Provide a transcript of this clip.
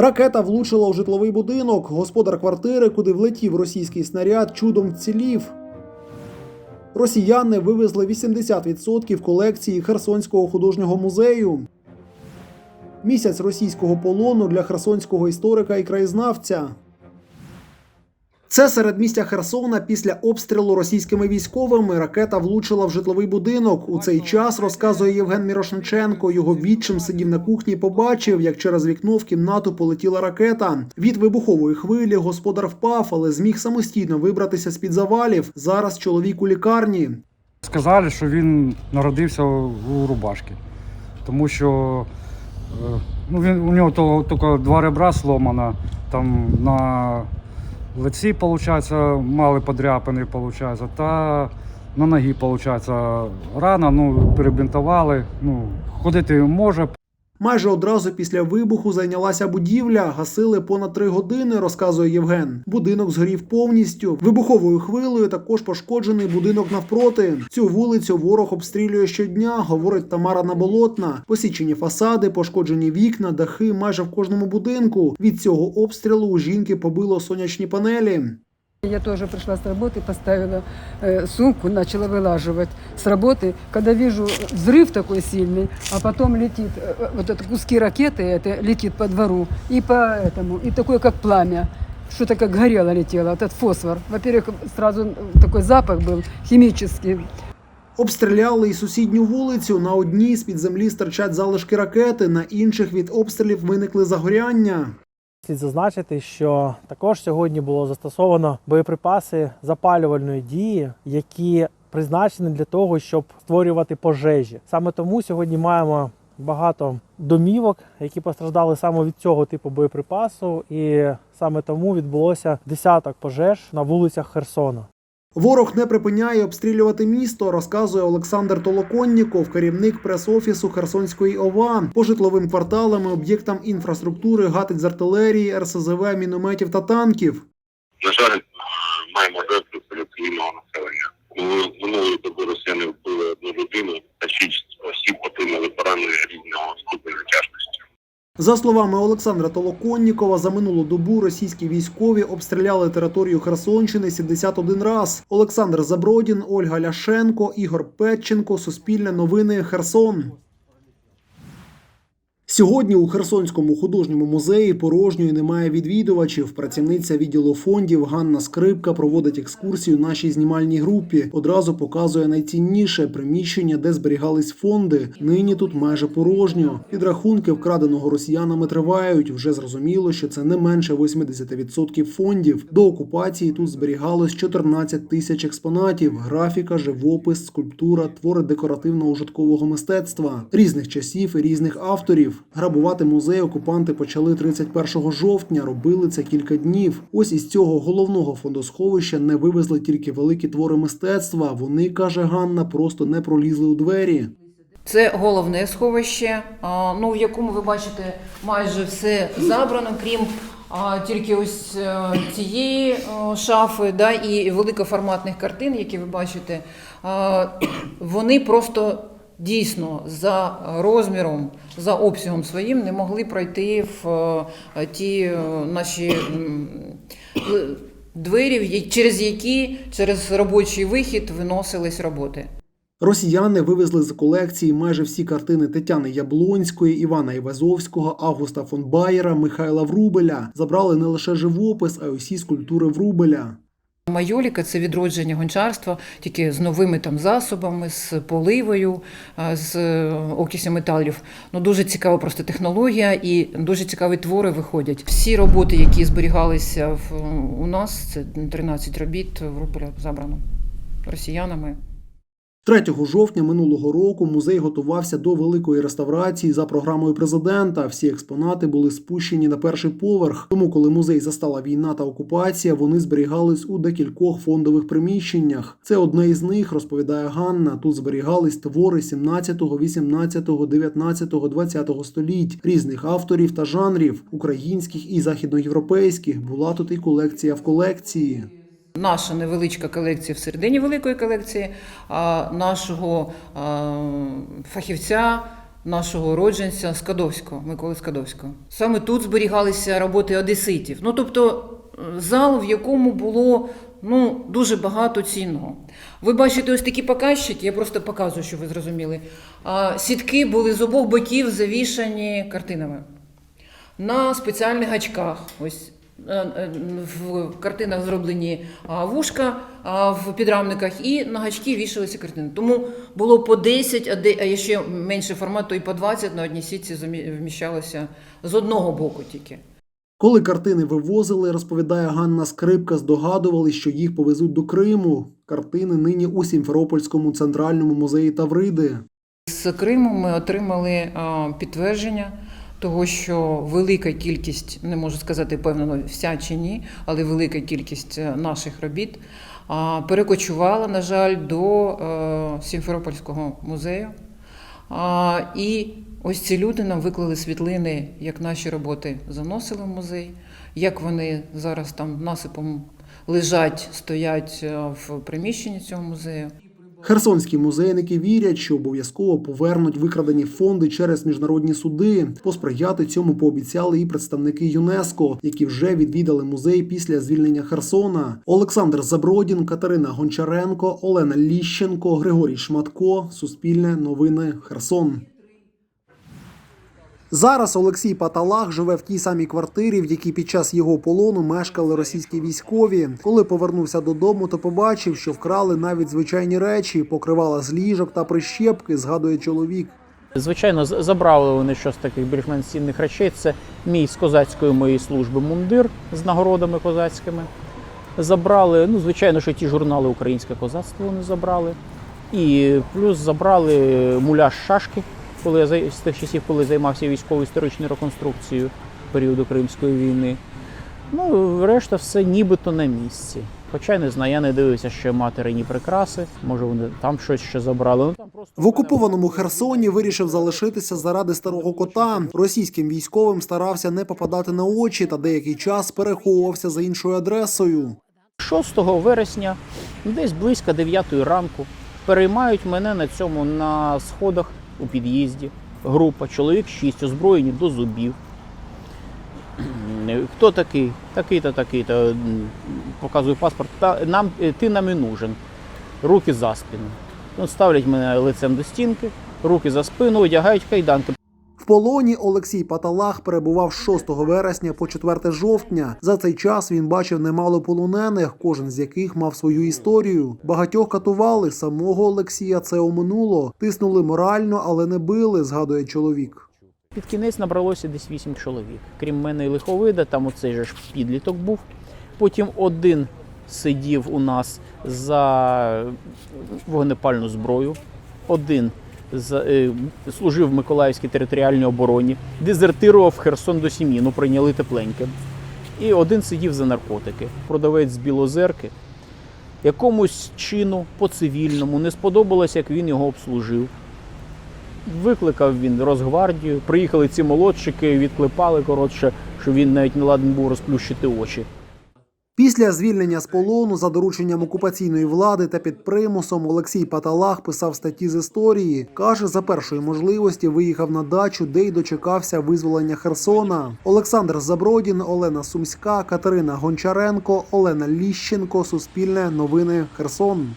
Ракета влучила у житловий будинок. Господар квартири, куди влетів російський снаряд, чудом вцілів. Росіяни вивезли 80% колекції Херсонського художнього музею. Місяць російського полону для херсонського історика і краєзнавця. Це середмістя Херсона після обстрілу російськими військовими ракета влучила в житловий будинок. У цей час розказує Євген Мірошниченко. Його відчим сидів на кухні, побачив, як через вікно в кімнату полетіла ракета. Від вибухової хвилі господар впав, але зміг самостійно вибратися з під завалів. Зараз чоловік у лікарні. Сказали, що він народився у рубашки, тому що е, ну, він, у нього тільки два ребра сломано, там на лиці, виходить, мали подряпини, виходить, та на ногі, виходить, рана, ну, перебінтували, ну, ходити може, Майже одразу після вибуху зайнялася будівля. Гасили понад три години, розказує Євген. Будинок згорів повністю. Вибуховою хвилею також пошкоджений будинок навпроти. Цю вулицю ворог обстрілює щодня, говорить Тамара Наболотна. Посічені фасади, пошкоджені вікна, дахи майже в кожному будинку. Від цього обстрілу у жінки побило сонячні панелі. Я тоже пришла с работы, поставила э, сумку, начала вылаживать с работы. Когда вижу взрыв такой сильный, а потом летит э, вот это куски ракеты, это летит по двору и по этому, и такое как пламя. Что-то как горело летело, этот фосфор. Во-первых, сразу такой запах был химический. Обстріляли і сусідню вулицю. На одній з під землі стирчать залишки ракети, на інших від обстрілів виникли загоряння. Слід зазначити, що також сьогодні було застосовано боєприпаси запалювальної дії, які призначені для того, щоб створювати пожежі. Саме тому сьогодні маємо багато домівок, які постраждали саме від цього типу боєприпасу, і саме тому відбулося десяток пожеж на вулицях Херсона. Ворог не припиняє обстрілювати місто, розказує Олександр Толоконніков, керівник прес-офісу Херсонської ОВА. По житловим кварталам і об'єктам інфраструктури гатить з артилерії, РСЗВ, мінометів та танків. На жаль, маємо жертву серед населення. Минулої- Минулої доби росіяни вбили одну людину та шість осіб отримали За словами Олександра Толоконнікова, за минулу добу російські військові обстріляли територію Херсонщини 71 раз. Олександр Забродін, Ольга Ляшенко, Ігор Петченко, Суспільне новини, Херсон. Сьогодні у Херсонському художньому музеї порожньої немає відвідувачів. Працівниця відділу фондів Ганна Скрипка проводить екскурсію нашій знімальній групі. Одразу показує найцінніше приміщення, де зберігались фонди. Нині тут майже порожньо. Підрахунки вкраденого росіянами тривають. Вже зрозуміло, що це не менше 80% фондів. До окупації тут зберігалось 14 тисяч експонатів: графіка, живопис, скульптура, твори декоративно-ужиткового мистецтва різних часів і різних авторів. Грабувати музей окупанти почали 31 жовтня. Робили це кілька днів. Ось із цього головного фондосховища не вивезли тільки великі твори мистецтва. Вони каже Ганна, просто не пролізли у двері. Це головне сховище, ну, в якому ви бачите майже все забрано, крім тільки ось е, цієї шафи да, і великоформатних картин, які ви бачите. Вони просто дійсно за розміром, за обсягом своїм не могли пройти в е, ті е, наші двері, через які через робочий вихід виносились роботи. Росіяни вивезли з колекції майже всі картини Тетяни Яблонської, Івана Івазовського, Августа фон Байера, Михайла Врубеля. Забрали не лише живопис, а й усі скульптури Врубеля. Майоліка це відродження гончарства, тільки з новими там засобами, з поливою, з е, окисю металів. Ну дуже цікава просто технологія і дуже цікаві твори виходять. Всі роботи, які зберігалися в, у нас, це 13 робіт в забрано росіянами. 3 жовтня минулого року музей готувався до великої реставрації за програмою президента. Всі експонати були спущені на перший поверх. Тому, коли музей застала війна та окупація, вони зберігались у декількох фондових приміщеннях. Це одне із них, розповідає Ганна. Тут зберігались твори 17, 18, 19, 20 століть різних авторів та жанрів, українських і західноєвропейських. Була тут і колекція в колекції. Наша невеличка колекція всередині великої колекції нашого фахівця нашого родженця Скадовського, Миколи Скадовського. Саме тут зберігалися роботи одеситів. Ну, тобто е, зал, в якому було ну, дуже багато цінного. Ви бачите ось такі показчики, я просто показую, щоб ви зрозуміли. Сітки були з обох боків завішані картинами на спеціальних гачках. Ось в картинах зроблені вушка в підрамниках, і на гачки вішалися картини. Тому було по 10, а де- ще менше формат, то і по 20 на одній сітці вміщалося з одного боку тільки. Коли картини вивозили, розповідає Ганна Скрипка, здогадували, що їх повезуть до Криму. Картини нині у Сімферопольському центральному музеї Тавриди. З Криму ми отримали підтвердження того, що велика кількість, не можу сказати певно, вся чи ні, але велика кількість е, наших робіт перекочувала, на жаль, до е, Сімферопольського музею. І ось ці люди нам виклали світлини, як наші роботи заносили в музей, як вони зараз там насипом лежать, стоять е, в приміщенні цього музею. Херсонські музейники вірять, що обов'язково повернуть викрадені фонди через міжнародні суди. Посприяти цьому пообіцяли і представники ЮНЕСКО, які вже відвідали музей після звільнення Херсона. Олександр Забродін, Катерина Гончаренко, Олена Ліщенко, Григорій Шматко. Суспільне новини Херсон. Зараз Олексій Паталах живе в тій самій квартирі, в якій під час його полону мешкали російські військові. Коли повернувся додому, то побачив, що вкрали навіть звичайні речі, покривала з ліжок та прищепки, згадує чоловік. Звичайно, забрали вони щось таких більш-менш цінних речей. Це мій з козацької моєї служби мундир з нагородами козацькими. Забрали, ну, звичайно, що ті журнали Українське козацтво вони забрали. І плюс забрали муляж шашки, коли я з тих часів, коли займався військово-історичною реконструкцією періоду Кримської війни. Ну, решта все нібито на місці. Хоча не знаю, я не дивився ще материні прикраси. Може, вони там щось ще забрали. Ну, там просто В окупованому Херсоні вирішив залишитися заради старого кота. Російським військовим старався не попадати на очі та деякий час переховувався за іншою адресою. 6 вересня, десь близько 9 ранку, переймають мене на цьому на сходах у під'їзді. Група, чоловік 6, озброєні до зубів. Хто такий? Такий-то, такий-то. Показую паспорт. Та, нам, е, ти нам і нужен. Руки за спину. Ну, ставлять мене лицем до стінки, руки за спину, одягають кайданки. Полоні Олексій Паталах перебував з 6 вересня по 4 жовтня. За цей час він бачив немало полонених, кожен з яких мав свою історію. Багатьох катували, самого Олексія це оминуло. Тиснули морально, але не били, згадує чоловік. Під кінець набралося десь вісім чоловік. Крім мене і лиховида, там оцей же ж підліток був. Потім один сидів у нас за вогнепальну зброю, один служив в Миколаївській територіальній обороні, дезертирував Херсон до сім'ї, ну прийняли тепленьке. І один сидів за наркотики, продавець з Білозерки. Якомусь чину по цивільному не сподобалось, як він його обслужив. Викликав він Росгвардію, приїхали ці молодчики, відклепали коротше, що він навіть не ладен був розплющити очі. Після звільнення з полону за дорученням окупаційної влади та під примусом Олексій Паталах писав статті з історії. Каже, за першої можливості виїхав на дачу, де й дочекався визволення Херсона. Олександр Забродін, Олена Сумська, Катерина Гончаренко, Олена Ліщенко. Суспільне новини Херсон.